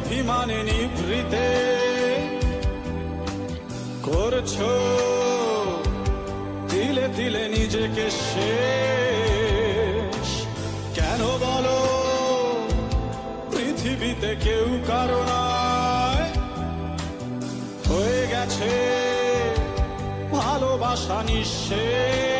অভিমানে নিভৃতে। করছ, দিলে দিলে নিজেকে শেষ। কেন বলো, পৃথিবীতে কেউ কারও নয় হয়ে গেছে ভালোবাসা নিঃশেষ।